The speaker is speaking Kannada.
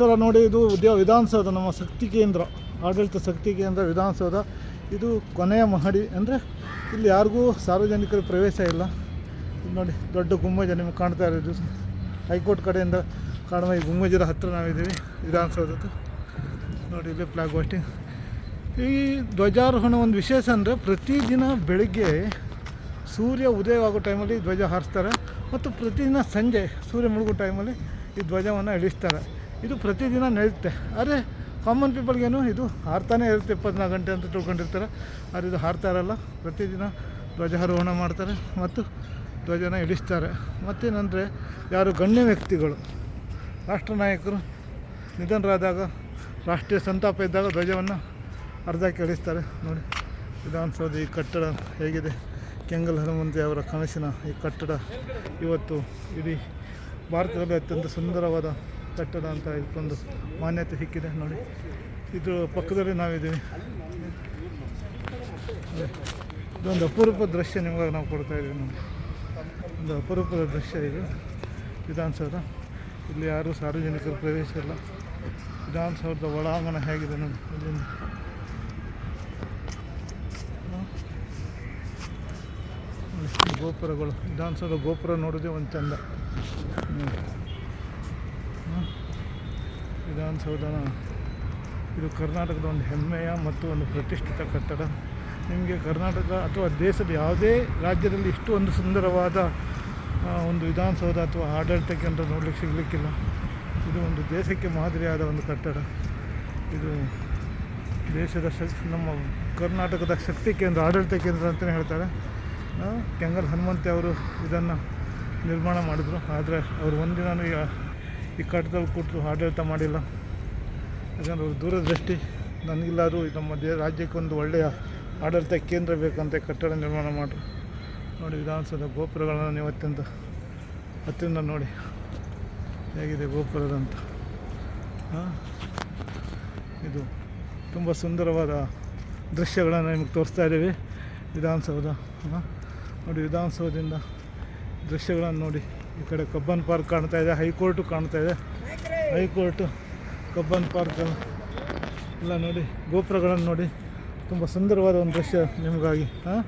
ನಮಸ್ಕಾರ ನೋಡಿ ಇದು ಉದ್ಯೋಗ ವಿಧಾನಸೌಧ, ನಮ್ಮ ಶಕ್ತಿ ಕೇಂದ್ರ, ಆಡಳಿತ ಶಕ್ತಿ ಕೇಂದ್ರ ವಿಧಾನಸೌಧ. ಇದು ಕೊನೆಯ ಮಹಡಿ ಅಂದರೆ ಇಲ್ಲಿ ಯಾರಿಗೂ ಸಾರ್ವಜನಿಕರ ಪ್ರವೇಶ ಇಲ್ಲ. ನೋಡಿ ದೊಡ್ಡ ಗುಮ್ಮಜ ನಿಮಗೆ ಕಾಣ್ತಾ ಇರೋದು. ಹೈಕೋರ್ಟ್ ಕಡೆಯಿಂದ ಕಾಣುವ ಈ ಗುಮ್ಮಜದ ಹತ್ತಿರ ನಾವಿದ್ದೀವಿ, ವಿಧಾನಸೌಧದ್ದು. ನೋಡಿ ಇಲ್ಲಿ ಫ್ಲಾಗ್ ಹೋಸ್ಟಿಂಗ್ ಈ ಧ್ವಜಾರೋಹಣ ಒಂದು ವಿಶೇಷ ಅಂದರೆ ಪ್ರತಿದಿನ ಬೆಳಗ್ಗೆ ಸೂರ್ಯ ಉದಯವಾಗೋ ಟೈಮಲ್ಲಿ ಧ್ವಜ ಹಾರಿಸ್ತಾರೆ ಮತ್ತು ಪ್ರತಿದಿನ ಸಂಜೆ ಸೂರ್ಯ ಮುಳುಗೋ ಟೈಮಲ್ಲಿ ಈ ಧ್ವಜವನ್ನು ಇಳಿಸ್ತಾರೆ. ಇದು ಪ್ರತಿದಿನ ನಡೆಯುತ್ತೆ. ಆದರೆ ಕಾಮನ್ ಪೀಪಲ್ಗೇನು ಇದು ಹಾರ್ತಾನೇ ಇರುತ್ತೆ. ಇಪ್ಪತ್ನಾಲ್ಕು ಗಂಟೆ ಅಂತ ತಿಳ್ಕೊಂಡಿರ್ತಾರೆ. ಆದರೆ ಇದು ಹಾರ್ತಾ ಇರಲ್ಲ. ಪ್ರತಿದಿನ ಧ್ವಜಾರೋಹಣ ಮಾಡ್ತಾರೆ ಮತ್ತು ಧ್ವಜನ ಇಳಿಸ್ತಾರೆ. ಮತ್ತೇನಂದರೆ, ಯಾರು ಗಣ್ಯ ವ್ಯಕ್ತಿಗಳು, ರಾಷ್ಟ್ರ ನಾಯಕರು ನಿಧನರಾದಾಗ, ರಾಷ್ಟ್ರೀಯ ಸಂತಾಪ ಇದ್ದಾಗ ಧ್ವಜವನ್ನು ಅರ್ಧ ಇಳಿಸ್ತಾರೆ. ನೋಡಿ ವಿಧಾನಸೌಧ ಈ ಕಟ್ಟಡ ಹೇಗಿದೆ. ಕೆಂಗಲ್ ಹನುಮಂತಿ ಅವರ ಕನಸಿನ ಈ ಕಟ್ಟಡ ಇವತ್ತು ಇಡೀ ಭಾರತದಲ್ಲಿ ಅತ್ಯಂತ ಸುಂದರವಾದ ಕಟ್ಟಡ ಅಂತ ಇದಕ್ಕೊಂದು ಮಾನ್ಯತೆ ಸಿಕ್ಕಿದೆ ನೋಡಿ. ಇದು ಪಕ್ಕದಲ್ಲಿ ನಾವಿದ್ದೀವಿ. ಇದೊಂದು ಅಪರೂಪದ ದೃಶ್ಯ ನಿಮಗೆ ನಾವು ಕೊಡ್ತಾ ಇದ್ದೀವಿ ನೋಡಿ. ಒಂದು ಅಪರೂಪದ ದೃಶ್ಯ ಇದು. ವಿಧಾನಸೌಧ. ಇಲ್ಲಿ ಯಾರೂ ಸಾರ್ವಜನಿಕರ ಪ್ರವೇಶ ಇಲ್ಲ. ವಿಧಾನಸೌಧದ ಒಳಾಂಗಣ ಹೇಗಿದೆ ನೋಡಿ. ಇಲ್ಲಿಂದ. ಗೋಪುರಗಳು. ವಿಧಾನಸೌಧ ಗೋಪುರ ನೋಡೋದೇ ಒಂದು ಚಂದ. ವಿಧಾನಸೌಧನ. ಇದು ಕರ್ನಾಟಕದ ಒಂದು ಹೆಮ್ಮೆಯ ಮತ್ತು ಒಂದು ಪ್ರತಿಷ್ಠಿತ ಕಟ್ಟಡ. ನಿಮಗೆ ಕರ್ನಾಟಕ ಅಥವಾ ದೇಶದ ಯಾವುದೇ ರಾಜ್ಯದಲ್ಲಿ ಇಷ್ಟು ಒಂದು ಸುಂದರವಾದ ಒಂದು ವಿಧಾನಸೌಧ ಅಥವಾ ಆಡಳಿತ ಕೇಂದ್ರ ನೋಡಲಿಕ್ಕೆ ಸಿಗಲಿಕ್ಕಿಲ್ಲ. ಇದು ಒಂದು ದೇಶಕ್ಕೆ ಮಾದರಿಯಾದ ಒಂದು ಕಟ್ಟಡ. ಇದು ದೇಶದ ಶಕ್ತಿ ನಮ್ಮ ಕರ್ನಾಟಕದ ಶಕ್ತಿ ಕೇಂದ್ರ, ಆಡಳಿತ ಕೇಂದ್ರ ಅಂತಲೇ ಹೇಳ್ತಾರೆ. ಕೆಂಗಲ್ ಹನುಮಂತೆ ಅವರು ಇದನ್ನು ನಿರ್ಮಾಣ ಮಾಡಿದರು. ಆದರೆ ಅವರು ಒಂದಿನ ಈ ಈ ಕಟ್ಟಡದಲ್ಲಿ ಕೂತು ಆಡಳಿತ ಮಾಡಿಲ್ಲ. ಯಾಕಂದ್ರೆ ಅವ್ರ ದೂರದೃಷ್ಟಿ ನನಗಿಲ್ಲಾದರೂ ನಮ್ಮ ದೇ ರಾಜ್ಯಕ್ಕೆ ಒಂದು ಒಳ್ಳೆಯ ಆಡಳಿತ ಕೇಂದ್ರ ಬೇಕಂತ ಕಟ್ಟಡ ನಿರ್ಮಾಣ ಮಾಡಿ ನೋಡಿ ವಿಧಾನಸೌಧ ಗೋಪುರಗಳನ್ನು ನೀವು ಅತ್ಯಂತ ಹತ್ತಿರ ನೋಡಿ. ಹೇಗಿದೆ ಗೋಪುರದಂತ? ಇದು ತುಂಬ ಸುಂದರವಾದ ದೃಶ್ಯಗಳನ್ನು ನಿಮಗೆ ತೋರಿಸ್ತಾ ಇದ್ದೀವಿ. ವಿಧಾನಸೌಧ ನೋಡಿ ವಿಧಾನಸೌಧದಿಂದ ದೃಶ್ಯಗಳನ್ನು ನೋಡಿ. ಈ ಕಡೆ ಕಬ್ಬನ್ ಪಾರ್ಕ್ ಕಾಣ್ತಾ ಇದೆ, ಹೈಕೋರ್ಟು ಕಾಣ್ತಾ ಇದೆ. ಹೈಕೋರ್ಟು, ಕಬ್ಬನ್ ಪಾರ್ಕ್ ಎಲ್ಲ ನೋಡಿ, ಗೋಪುರಗಳನ್ನು ನೋಡಿ. ತುಂಬ ಸುಂದರವಾದ ಒಂದು ದೃಶ್ಯ ನಿಮಗಾಗಿ, ಹಾಂ?